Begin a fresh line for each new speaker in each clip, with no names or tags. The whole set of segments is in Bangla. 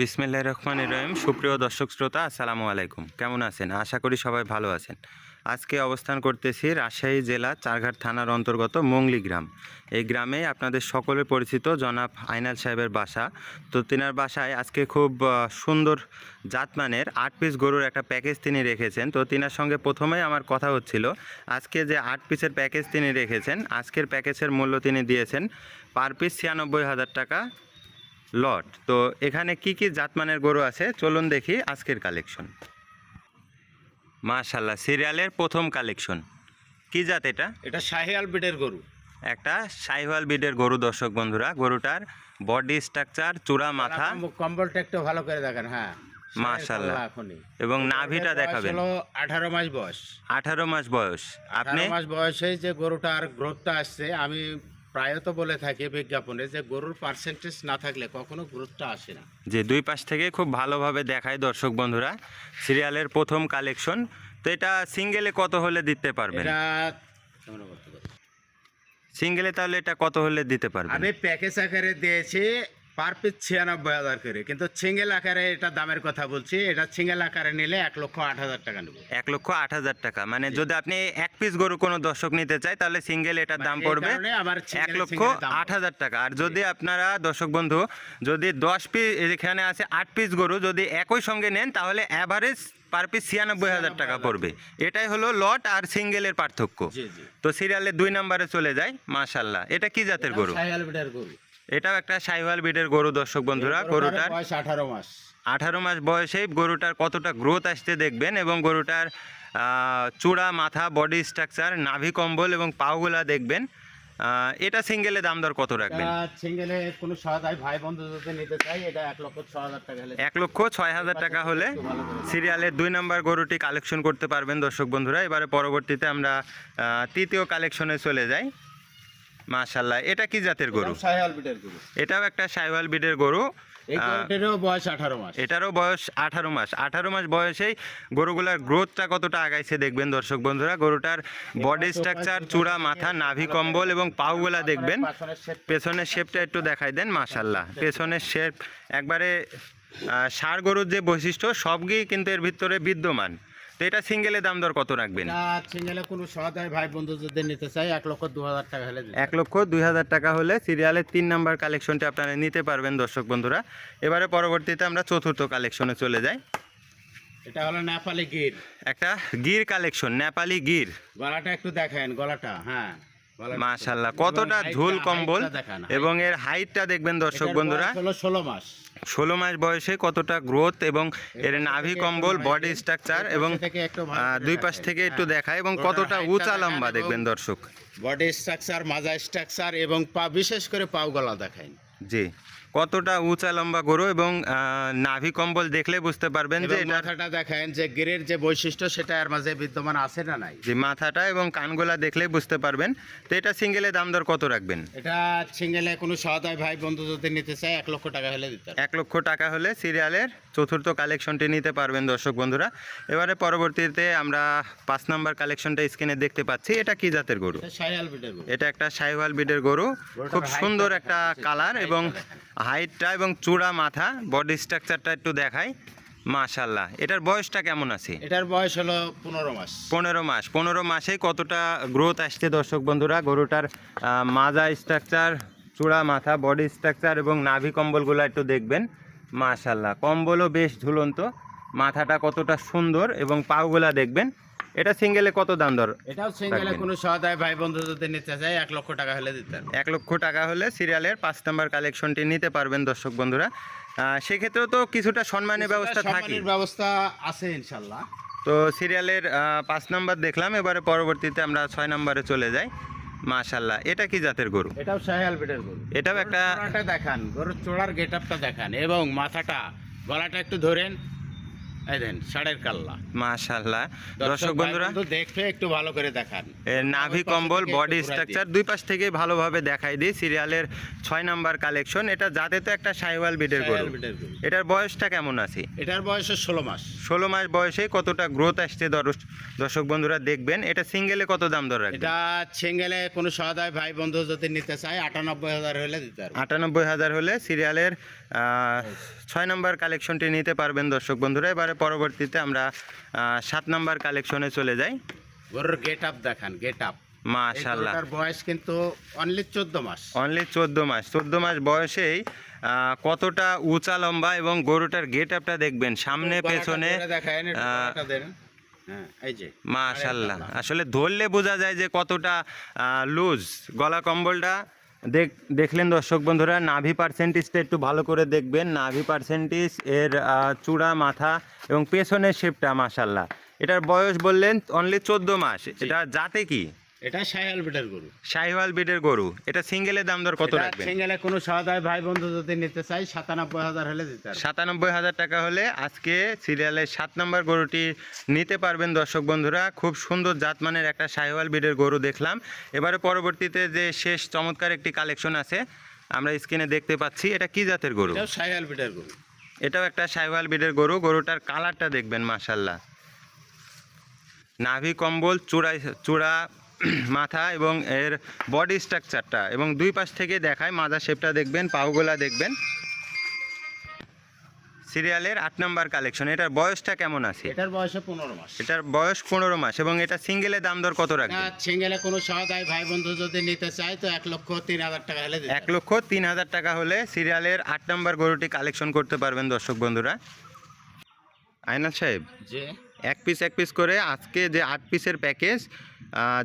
বিসমিল্লাহ রহমান রহিম। সুপ্রিয় দর্শক শ্রোতা, আসসালামু আলাইকুম। কেমন আছেন? আশা করি সবাই ভালো আছেন। আজকে অবস্থান করতেছি রাজশাহী জেলা চারঘাট থানার অন্তর্গত মংলি গ্রাম। এই গ্রামে আপনাদের সকলে পরিচিত জনাব আইনাল সাহেবের বাসা। তো তিনার বাসায় আজকে খুব সুন্দর জাতমানের আট পিস গরুর একটা প্যাকেজ তিনি রেখেছেন। তো তিনার সঙ্গে প্রথমেই আমার কথা হচ্ছিল, আজকে যে আট পিসের প্যাকেজ তিনি রেখেছেন, আজকের প্যাকেজের মূল্য তিনি দিয়েছেন পার পিস ছিয়ানব্বই হাজার টাকা। লট। তো এখানে কি কি জাতমানের গরু আছে? চলুন দেখি আজকের কালেকশন মাশাল্লাহ সিরিয়ালের প্রথম কালেকশন কি জাত এটা?
এটা শাহিয়াল বিটের গরু।
একটা সাইওয়াল বিডের গরু দর্শক বন্ধুরা। গরুটার বডি স্ট্রাকচার চূড়া মাথা।
কম্বলটা একটু ভালো করে দেখেন হ্যাঁ।
মাশাআল্লাহ।
এখনই।
এবং নাভিটা দেখাবেন।
আঠারো মাস বয়স।
আঠারো মাস বয়স। আপনি?
মাস বয়সে যে গরুটার গ্রোথটা আসছে আমি প্রায়ত বলে থাকে বিজ্ঞাপনে যে গরুর পার্সেন্টেজ না থাকলে কখনো গ্রোথটা আসে না।
যে দুই পাশ থেকে খুব ভালোভাবে দেখায় দর্শক বন্ধুরা সিরিয়ালের প্রথম কালেকশন তো এটা সিঙ্গেলে কত হলে দিতে পারবে
এটা?
সিঙ্গেলে তাহলে এটা কত হলে দিতে পারবে
আমি প্যাকেজ আকারে দিয়েছি পার পিস ছিয়ানব্বই হাজার করে। কিন্তু সিঙ্গেল আকারে এটা দামের কথা বলছি এটা সিঙ্গেল আকারে নিলে এক লক্ষ আট হাজার টাকা নেব।
এক লক্ষ আট হাজার টাকা। মানে যদি আপনি এক পিস গরু কোনো দর্শক নিতে চায় তাহলে সিঙ্গেল এটার দাম
মানে
পড়বে
কারণে আমার
এক লক্ষ আট হাজার টাকা। আর যদি আপনারা দর্শক বন্ধু যদি দশ পিস এখানে আছে আট পিস গরু যদি একই সঙ্গে নেন তাহলে অ্যাভারেজ পার পিস ছিয়ানব্বই হাজার টাকা পড়বে। এটাই হলো লট আর সিঙ্গেলের পার্থক্য। তো সিরিয়ালে দুই নম্বরে চলে যায় মাশাল্লাহ এটা কি জাতের গরু?
গরু।
এটাও একটা সাইওয়াল বিডের গরু দর্শক বন্ধুরা গরুটার
বয়স আঠারো মাস।
আঠারো মাস বয়সেই গরুটার কতটা গ্রোথ আসতে দেখবেন এবং গরুটার চূড়া মাথা বডি স্ট্রাকচার নাভি কম্বল এবং পাওগুলা দেখবেন এটা সিঙ্গেলে দাম দর কত রাখবেন?
সিঙ্গেলে কোনো সহায় ভাই বন্ধু যদি নিতে চাই এটা এক লক্ষ ছ হাজার টাকা হলে
এক লক্ষ ছয় হাজার টাকা হলে সিরিয়ালের দুই নম্বর গরুটি কালেকশন করতে পারবেন দর্শক বন্ধুরা। এবারে পরবর্তীতে আমরা তৃতীয় কালেকশনে চলে যাই। মাশাল্লাহ এটা কি জাতের গরু?
বিটের
এটাও একটা সাইওয়াল বিডের গরু।
এই বয়স আঠারো মাস।
এটারও বয়স আঠারো মাস। আঠারো মাস বয়সেই গরুগুলার গ্রোথটা কতটা আগাইছে দেখবেন দর্শক বন্ধুরা। গরুটার বডি স্ট্রাকচার চূড়া মাথা নাভি কম্বল এবং পাউগুলা দেখবেন। পেছনের শেপটা একটু দেখাই দেন মাশাল্লাহ পেছনের শেপ একবারে ষাঁড় গরুর যে বৈশিষ্ট্য সবই কিন্তু এর ভিতরে বিদ্যমান। তো এটা সিঙ্গেলের দাম দর কত রাখবেন?
সিঙ্গেলে কোনো সহায় ভাই বন্ধু যদি নিতে চাই এক লক্ষ দু হাজার টাকা হলে
এক লক্ষ দুই হাজার টাকা হলে সিরিয়ালের তিন নাম্বার কালেকশনটি আপনারা নিতে পারবেন দর্শক বন্ধুরা। এবারে পরবর্তীতে আমরা চতুর্থ কালেকশনে চলে যাই।
এটা হলো নেপালি গির।
একটা গির কালেকশন নেপালি গির।
গলাটা একটু দেখেন গলাটা হ্যাঁ।
মাশাল্লাহ কতটা ঝুল কম্বল? এবং এর হাইটটা দেখবেন দর্শক বন্ধুরা।
ষোলো মাস।
ষোলো মাস বয়সে কতটা গ্রোথ এবং এর নাভি কম্বল বডি স্ট্রাকচার এবং দুই পাশ থেকে একটু
হ্যাঁ।
দেখায় এবং কতটা উঁচা লম্বা দেখবেন দর্শক।
বডি স্ট্রাকচার মাজা স্ট্রাকচার এবং পা বিশেষ করে পাও গলা দেখায়।
জি। কতটা উঁচা লম্বা গরু এবং নাভি কম্বল দেখলে বুঝতে পারবেন যে
মাথাটা দেখেন যে গিরের যে বৈশিষ্ট্য সেটা এর মাঝে বিদ্যমান আছে না নাই?
যে মাথাটা এবং কানগোলা দেখলে বুঝতে পারবেন। তো এটা সিঙ্গেলে দাম দর কত রাখবেন?
এটা সিঙ্গেলে কোনো সহায় ভাই বন্ধু যদি নিতে চায় এক লক্ষ টাকা হলে দিতে।
এক লক্ষ টাকা হলে সিরিয়ালের চতুর্থ কালেকশনটি নিতে পারবেন দর্শক বন্ধুরা। এবারে পরবর্তীতে আমরা পাঁচ নাম্বার কালেকশনটা স্ক্রিনে দেখতে পাচ্ছি। এটা কি জাতের গরু।
এটা
একটা সাইওয়াল বিডের গরু। খুব সুন্দর একটা কালার এবং হাইটটা এবং চূড়া মাথা বডি স্ট্রাকচারটা একটু দেখাই। মাশাল্লাহ এটার বয়সটা কেমন আছে?
এটার বয়স হলো পনেরো মাস।
পনেরো মাস। পনেরো মাসে কতটা গ্রোথ আসছে দর্শক বন্ধুরা? গরুটার মাজা স্ট্রাকচার চূড়া মাথা বডি স্ট্রাকচার এবং নাভি কম্বলগুলো একটু দেখবেন। মাশাল্লাহ কম্বলও বেশ ঝুলন্ত। মাথাটা কতটা সুন্দর এবং পাগুলা দেখবেন। এটা সিঙ্গেলে কত দাম দর?
এটাও সিঙ্গেলে কোনো সহায় ভাই বন্ধু যদি নিতে চায় এক লক্ষ টাকা হলে দিতে হবে।
এক লক্ষ টাকা হলে সিরিয়ালের পাঁচ নাম্বার কালেকশনটি নিতে পারবেন দর্শক বন্ধুরা। আহ, সেক্ষেত্রেও তো কিছুটা সম্মানের ব্যবস্থা থাকে।
ব্যবস্থা আছে ইনশাল্লাহ
তো সিরিয়ালের পাঁচ নাম্বার দেখলাম এবারে পরবর্তীতে আমরা ছয় নাম্বারে চলে যাই। মাশাল্লাহ এটা কি জাতের গরু?
এটাও শাহিয়াল বিটের গরু।
এটাও একটা
দেখান গরুর চোড়ার গেট আপটা দেখান এবং মাথাটা গলাটা একটু ধরেন এই দেন ষাঁড়ের কাল্লা।
মাশাল্লাহ দর্শক বন্ধুরা
দেখে একটু ভালো করে দেখান।
নাভি কম্বল বডি স্ট্রাকচার দুই পাশ থেকে ভালোভাবে দেখাই দিই। সিরিয়ালের ছয় নাম্বার কালেকশন এটা যাতে তো একটা সাইওয়াল বিডের
বিটের গরু।
এটার বয়সটা কেমন আছে?
এটার বয়স ষোলো মাস।
ষোলো মাস বয়সে কতটা গ্রোথ আসছে? দর্শ- দর্শক বন্ধুরা দেখবেন এটা সিঙ্গেলে কত দাম রাখবে
এটা ছেঙ্গেলে কোনো সহায় ভাই বন্ধু যদি নিতে চায় আটানব্বই হাজার হলে দিতে পারবে।
আটানব্বই হাজার হলে সিরিয়ালের ছয় নম্বর কালেকশনটি নিতে পারবেন দর্শক বন্ধুরা। এবারে পরবর্তীতে আমরা সাত নম্বর কালেকশনে চলে যাই।
গরুর গেট আপ দেখান গেট আপ
মাশাল্লাহ
বয়স কিন্তু অনলি চোদ্দ মাস।
অনলি চোদ্দ মাস। চোদ্দ মাস বয়সেই কতটা উঁচা লম্বা এবং গরুটার গেট আপটা দেখবেন সামনে পেছনে।
হ্যাঁ
মাশাল্লাহ আসলে ধরলে বোঝা যায় যে কতটা লুজ গলা কম্বলটা। দেখ দেখলেন দর্শক বন্ধুরা নাভি পার্সেন্টেজটা একটু ভালো করে দেখবেন। নাভি পার্সেন্টেজ এর চূড়া মাথা এবং পেছনের শেপটা মাসাল্লাহ এটার বয়স বললেন অনলি চোদ্দ মাস। এটা যাতে কি?
এটা সায়াল বিটের গরু।
শাহিওয়াল বিডের গরু। এটা সিঙ্গেলের দাম দর কত রাখবেন?
সিঙ্গেলে কোনো সহায় ভাই বন্ধু যদি নিতে চাই সাতানব্বই হাজার হলে দিতে।
সাতানব্বই হাজার টাকা হলে আজকে সিরিয়ালের সাত নম্বর গরুটি নিতে পারবেন দর্শক বন্ধুরা। খুব সুন্দর জাতমানের একটা সাহিওয়াল বিডের গরু দেখলাম। এবারে পরবর্তীতে যে শেষ চমৎকার একটি কালেকশন আছে আমরা স্ক্রিনে দেখতে পাচ্ছি এটা কি জাতের গরু?
এটাও বিটের গরু।
এটাও একটা সাহিওয়াল বিডের গরু। গরুটার কালারটা দেখবেন মাশাল্লাহ নাভি কম্বল চূড়ায় চূড়া মাথা এবং এর বডি স্ট্রাকচারটা এবং দুই পাশ থেকে দেখায় মাজা শেপটা দেখবেন পাউগোলা দেখবেন। সিরিয়ালের আট নাম্বার কালেকশন এটার বয়সটা কেমন আছে?
এটার বয়স পনেরো মাস।
এটার বয়স পনেরো মাস এবং এটা সিঙ্গেলের দাম দর কত রাখবে
সিঙ্গেলে কোনো সহায় ভাই বন্ধু যদি নিতে চায় তো এক লক্ষ তিন হাজার টাকা হলে
এক লক্ষ তিন হাজার টাকা হলে সিরিয়ালের আট নাম্বার গরুটি কালেকশন করতে পারবেন দর্শক বন্ধুরা। আয়নাল সাহেব
যে
এক পিস এক পিস করে আজকে যে আট পিসের প্যাকেজ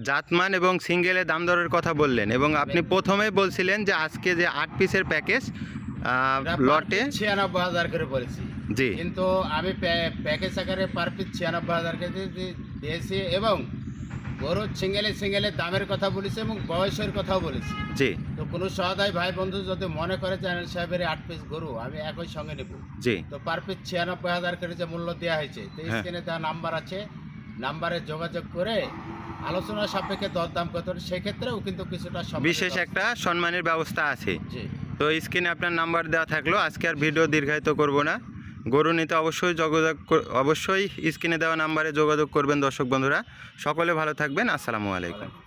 জাতমান এবং সিঙ্গেলের দাম দরের কথা বললেন এবং আপনি প্রথমে বলছিলেন যে আজকে যে আট পিসের প্যাকেজ লটে
ছিয়ানব্বই হাজার করে বলেছি।
জি।
কিন্তু আমি প্যা- প্যাকেজ আকারে পার পিস ছিয়ানব্বই হাজার করে দিয়ে- দিয়ে- দিয়েছি এবং গরুর সিঙ্গেলে সিঙ্গেলে দামের কথা বলেছি এবং বয়সের কথাও বলেছি।
জি।
তো কোনো সহায় ভাই বন্ধু যদি মনে করে যে আনিল সাহেবের আট পিস গরু আমি একই সঙ্গে নেব।
জি।
তো পার পিস ছিয়ানব্বই হাজার করে যে মূল্য দেওয়া হয়েছে তো
হ্যাঁ।
স্ক্রিনে দেওয়া নাম্বার আছে। নাম্বারে যোগাযোগ করে আলোচনা সাপেক্ষে দরদাম কত সেক্ষেত্রেও কিন্তু কিছুটা
বিশেষ একটা সম্মানের ব্যবস্থা আছে।
জি।
তো স্ক্রিনে আপনার নাম্বার দেওয়া থাকল। আজকে আর ভিডিও দীর্ঘায়িত করব না। গরু নিতে অবশ্যই যোগাযোগ অবশ্যই স্ক্রিনে দেওয়া নাম্বারে যোগাযোগ করবেন দর্শক বন্ধুরা। সকলে ভালো থাকবেন। আসসালামু আলাইকুম।